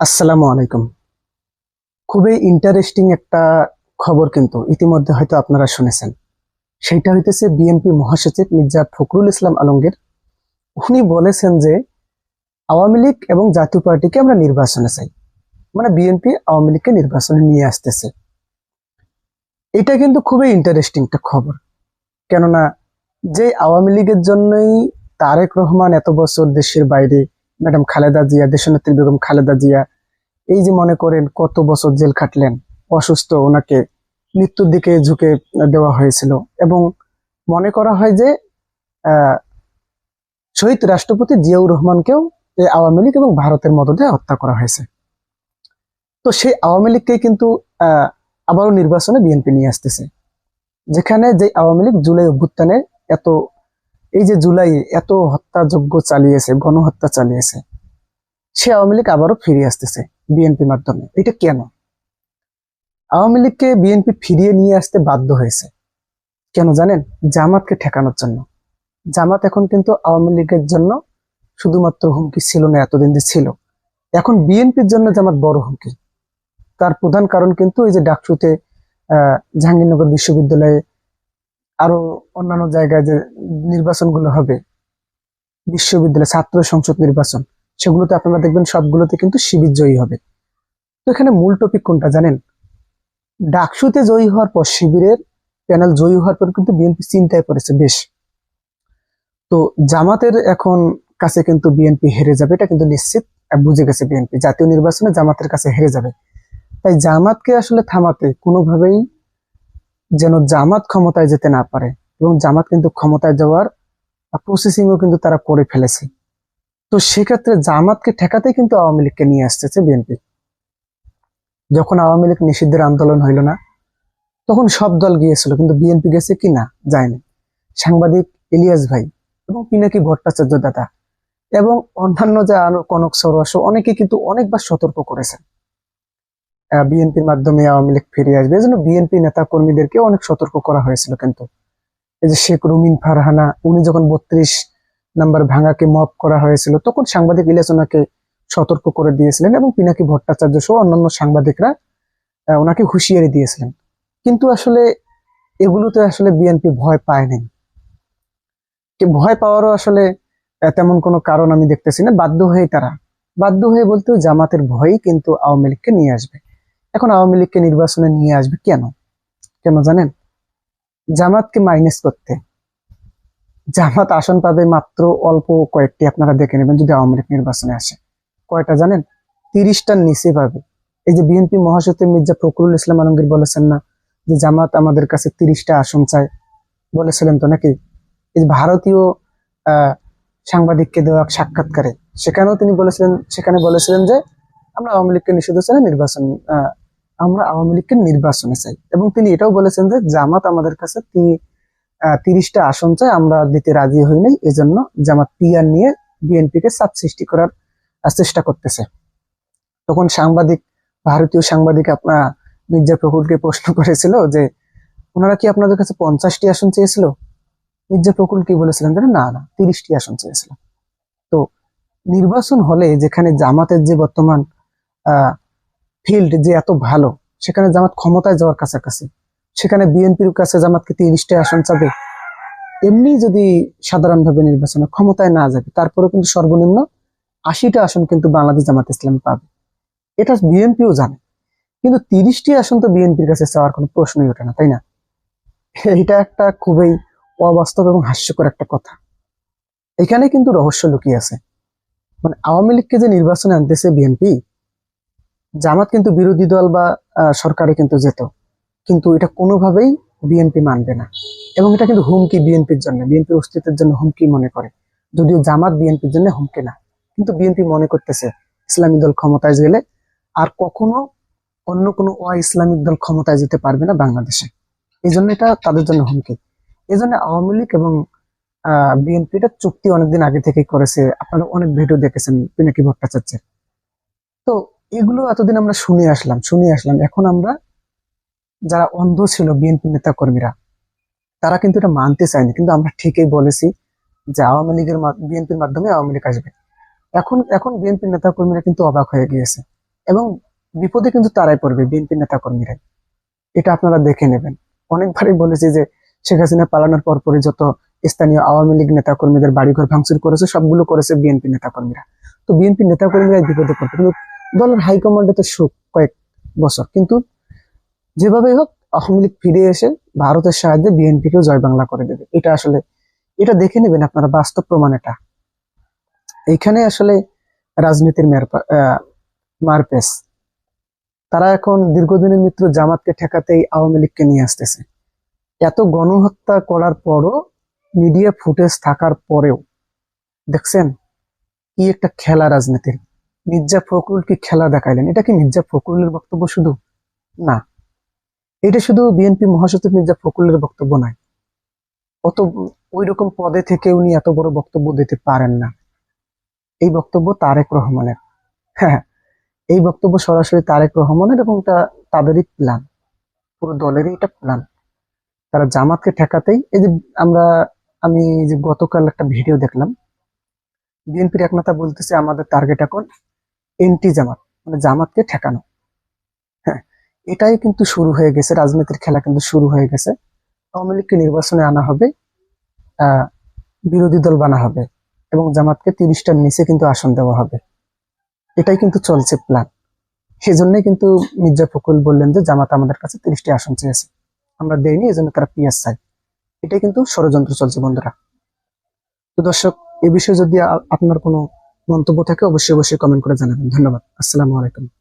আসসালামু আলাইকুম। খুবই ইন্টারেস্টিং একটা খবর কিন্তু ইতিমধ্যে হয়তো আপনারা শুনেছেন। সেইটা হইতেছে বিএনপি মহাসচিব মির্জা ফখরুল ইসলাম আলমগীর। উনি বলেছেন যে, আওয়ামী লীগ এবং জাতীয় পার্টিকে আমরা নির্বাচনে চাই। মানে বিএনপি আওয়ামী লীগকে নির্বাচনে নিয়ে আসতেছে। এটা কিন্তু খুবই ইন্টারেস্টিং একটা খবর। কেননা, যে আওয়ামী লীগের জন্যই তারেক রহমান এত বছর দেশের বাইরে ম্যাডাম খালেদা জিয়া, দেশনেত্রী বেগম খালেদা জিয়া, এই যে মনে করেন কত বছর জেল খাটলেন, অসুস্থ, ওনাকে মৃত্যুর দিকে ঝুঁকে দেওয়া হয়েছিল এবং মনে করা হয় যে শহীদ রাষ্ট্রপতি জিয়াউর রহমানকেও এই আওয়ামী লীগ এবং ভারতের মদদে হত্যা করা হয়েছে। তো সেই আওয়ামী লীগকে কিন্তু আবারও নির্বাচনে বিএনপি নিয়ে আসতেছে। যেখানে যে আওয়ামী লীগ জুলাই অভ্যুত্থানে এত এই যে জুলাই এত হত্যাযজ্ঞ চালিয়েছে, গণহত্যা চালিয়েছে, সে আওয়ামী লীগ আবারও ফিরে আসতেছে বিএনপি মাধ্যমে। এটা কেন? আওয়ামী লীগকে বিএনপি ফিরিয়ে নিয়ে আসতে বাধ্য হয়েছে। কেন জানেন? জামাতকে ঠেকানোর জন্য। জামাত এখন কিন্তু আওয়ামী লীগের জন্য শুধুমাত্র হুমকি ছিল না, এতদিন যে ছিল। এখন বিএনপির জন্য জামাত বড় হুমকি। তার প্রধান কারণ কিন্তু এই যে ডাকসুতে, আহ, জাহাঙ্গীরনগর বিশ্ববিদ্যালয়ে আরও অন্যান্য জায়গায় যে নির্বাচনগুলো হবে, বিশ্ববিদ্যালয়, ছাত্র সংসদ নির্বাচন, সেগুলোতে আপনারা দেখবেন সবগুলোতে কিন্তু শিবির জয়ী হবে। তো এখানে মূল টপিক কোনটা জানেন? ডাকসুতে জয়ী হওয়ার পর শিবিরের প্যানেল জয়ী হওয়ার পর কিন্তু বিএনপি চিন্তায় পড়েছে বেশ। তো জামাতের এখন কাছে কিন্তু বিএনপি হেরে যাবে, এটা কিন্তু নিশ্চিত বুঝে গেছে বিএনপি। জাতীয় নির্বাচনে জামাতের কাছে হেরে যাবে। তাই জামাতকে আসলে থামাতে কোনোভাবেই যেন জামাত ক্ষমতায় যেতে না পারে এবং জামাত কিন্তু ক্ষমতায় যাওয়ার প্রসেসিংও কিন্তু তারা করে ফেলেছে। তো সেক্ষেত্রে জামাতকে ঠেকাতে কিন্তু আওয়ামী লীগকে নিয়ে আসতেছে বিএনপি। যখন আওয়ামী লীগ নিষিদ্ধের আন্দোলন হইল না, তখন সব দল গিয়েছিল, কিন্তু বিএনপি গেছে কি না যায়নি। সাংবাদিক ইলিয়াস ভাই এবং পিনাকি ভট্টাচার্য দাদা এবং অন্যান্য যে কনক সরস অনেকে কিন্তু অনেকবার সতর্ক করেছেন। বিএনপির মাধ্যমে আওয়ামী লীগ ফিরে আসবে। এজন্য বিএনপি নেতা কর্মীদেরকে অনেক সতর্ক করা হয়েছিল কিন্তু। এই যে শেখ রুমিন ফারহানা, উনি যখন বত্রিশ নাম্বার ভাঙাকে মপ করা হয়েছিল, তখন সাংবাদিক ইলিয়াস ওনাকে সতর্ক করে দিয়েছিলেন এবং পিনাকি ভট্টাচার্য সহ অন্যান্য সাংবাদিকরা ওনাকে হুঁশিয়ারি দিয়েছিলেন। কিন্তু আসলে এগুলোতে আসলে বিএনপি ভয় পায়নি। কি ভয় পাওয়ারও আসলে তেমন কোনো কারণ আমি দেখতেছি না। বাধ্য হয়ে তারা, বাধ্য হয়ে বলতে জামাতের ভয়ই কিন্তু আওয়ামী লীগকে নিয়ে আসবে। এখন আওয়ামী লীগকে নির্বাচনে নিয়ে আসবে কেন? কেন জানেন? জামাতকে মাইনাস করতে। জামাত আসন পাবে মাত্র অল্প কয়েকটি, আপনারা দেখে নেবেন যদি আওয়ামী লীগ নির্বাচনে আসে। কয়টা জানেন? তিরিশটার নিচে পাবে। এই যে বিএনপি মহাসচিব মির্জা ফখরুল ইসলাম আলমগীর বলেছেন না যে জামাত আমাদের কাছে তিরিশটা আসন চায় বলেছিলেন তো নাকি? এই ভারতীয় সাংবাদিককে দেওয়া সাক্ষাৎকারে, সেখানেও তিনি বলেছিলেন, সেখানে বলেছিলেন যে আমরা আওয়ামী লীগকে নিষিদ্ধ চাই নির্বাচন আমরা আওয়ামী লীগকে নির্বাচনে চাই। এবং তিনি এটাও বলেছেন যে জামাত আমাদের কাছে আহ, তিরিশটা আসন চাই আমরা দিতে রাজি হই নাই এজন্য জামাত পিআর নিয়ে বিএনপি কে চাপ সৃষ্টি করার চেষ্টা করতেছে। তখন সাংবাদিক ভারতীয় সাংবাদিক আপনার মির্জা ফখরুলকে প্রশ্ন করেছিল যে ওনারা কি আপনাদের কাছে পঞ্চাশটি আসন চেয়েছিল? মির্জা ফখরুল কি বলেছিলেন জানেন? না না তিরিশটি আসন চেয়েছিল তো নির্বাচন হলে যেখানে জামাতের যে বর্তমান ফিল্ড যে এত ভালো, সেখানে জামাত ক্ষমতায় যাওয়ার কাছাকাছি। সেখানে বিএনপির কাছে জামাতকে তিরিশটা আসন চাবে। এমনি যদি সাধারণভাবে নির্বাচনে ক্ষমতায় না যাবে তারপরে কিন্তু সর্বনিম্ন আশিটা আসন কিন্তু বাংলাদেশ জামাত ইসলাম পাবে। এটা বিএনপিও জানে। কিন্তু তিরিশটি আসন তো বিএনপির কাছে চাওয়ার কোনো প্রশ্নই ওঠে না, তাই না? এটা একটা খুবই অবাস্তব এবং হাস্যকর একটা কথা। এখানে কিন্তু রহস্য লুকিয়ে আছে। মানে আওয়ামী লীগকে যে নির্বাচনে আনতেছে বিএনপি জামাত কিন্তু বিরোধী দল বা সরকারে কিন্তু যেত। কিন্তু এটা কোনোভাবেই বিএনপি মানবে না। এবং এটা কিন্তু হুমকি বিএনপির জন্য বিএনপির অস্তিত্বের জন্য হুমকি মনে করে। যদিও জামাত বিএনপির জন্য হুমকি না। কিন্তু বিএনপি মনে করতেছে, ইসলামী দল ক্ষমতায় গেলে আর কখনো অন্য কোনো অ ইসলামিক দল ক্ষমতায় যেতে পারবে না বাংলাদেশে। এই জন্য এটা তাদের জন্য হুমকি। এই জন্য আওয়ামী লীগ এবং বিএনপি এটা চুক্তি অনেকদিন আগে থেকেই করেছে। আপনারা অনেক ভিডিও দেখেছেন, পিনাকি ভট্টাচার্যের। তো এগুলো এতদিন আমরা শুনে আসলাম শুনে আসলাম। এখন আমরা যারা অন্ধ ছিল, বিএনপি নেতা কর্মীরা তারা কিন্তু এটা মানতে চায়নি। কিন্তু আমরা ঠিকই বলেছি যে আওয়ামী লীগের বিএনপির মাধ্যমে আওয়ামী লীগ আসবে। এখন এখন বিএনপি নেতা কর্মীরা কিন্তু অবাক হয়ে গিয়েছে এবং বিপদে কিন্তু তারাই পড়বে, বিএনপি নেতাকর্মীরাই। এটা আপনারা দেখে নেবেন। অনেকবারই বলেছি যে শেখ হাসিনা পালানোর পরপরই যত স্থানীয় আওয়ামী লীগ নেতাকর্মীদের বাড়িঘর ভাঙচুর করেছে, সবগুলো করেছে বিএনপি নেতাকর্মীরা। তো বিএনপি নেতাকর্মীরাই বিপদে পড়বে। কিন্তু দলের হাইকমান্ডে তো সুখ কয়েক বছর। কিন্তু যেভাবেই হোক, আওয়ামী লীগ ফিরে এসে ভারতের সাহায্যে বিএনপিকেও জয় বাংলা করে দেবে। এটা আসলে, এটা দেখে নেবেন আপনারা বাস্তব প্রমাণ এটা। এইখানে আসলে রাজনীতির মারপেস তারা এখন দীর্ঘদিনের মিত্র জামাতকে ঠেকাতেই আওয়ামী লীগকে নিয়ে আসতেছে। এত গণহত্যা করার পরও মিডিয়া ফুটেজ থাকার পরেও, দেখছেন? কি একটা খেলা রাজনীতির। মির্জা ফখরুল কি খেলা দেখাইলেন? এটা কি মির্জা ফখরুলের বক্তব্য শুধু? না। এটা শুধু বিএনপি মহাসচিব মির্জা ফখরুলের বক্তব্য নয়। অত ওই রকম পদে থেকে উনি এত বড় বক্তব্য দিতে পারেন না। এই বক্তব্য তারেক রহমানের। হ্যাঁ এই বক্তব্য সরাসরি তারেক রহমানের এবং তাদেরই প্ল্যান পুরো দলেরই এটা প্ল্যান তারা জামাতকে ঠেকাতেই এই যে আমরা আমি যে গতকাল একটা ভিডিও দেখলাম। বিএনপির এক নেতা বলতেছে, আমাদের টার্গেট এখন এন্টি জামাত মানে জামাতকে ঠেকানো। হ্যাঁ এটাই কিন্তু শুরু হয়ে গেছে, রাজনীতির খেলা কিন্তু শুরু হয়ে গেছে। আওয়ামী লীগকে নির্বাচনে আনা হবে বিরোধী দল বানা হবে এবং জামাতকে তিরিশটার নিচে কিন্তু আসন দেওয়া হবে। এটাই কিন্তু চলছে প্ল্যান সেজন্যই কিন্তু মির্জা ফখরুল বললেন যে জামাত আমাদের কাছে তিরিশটি আসন চেয়েছে। আমরা দেইনি এজন্য তারা পিএস চাই এটাই কিন্তু ষড়যন্ত্র চলছে বন্ধুরা। তো দর্শক, এ বিষয়ে যদি আপনার কোনো মন্তব্য থাকে অবশ্যই অবশ্যই কমেন্ট করে জানাবেন। ধন্যবাদ। আসসালামু আলাইকুম।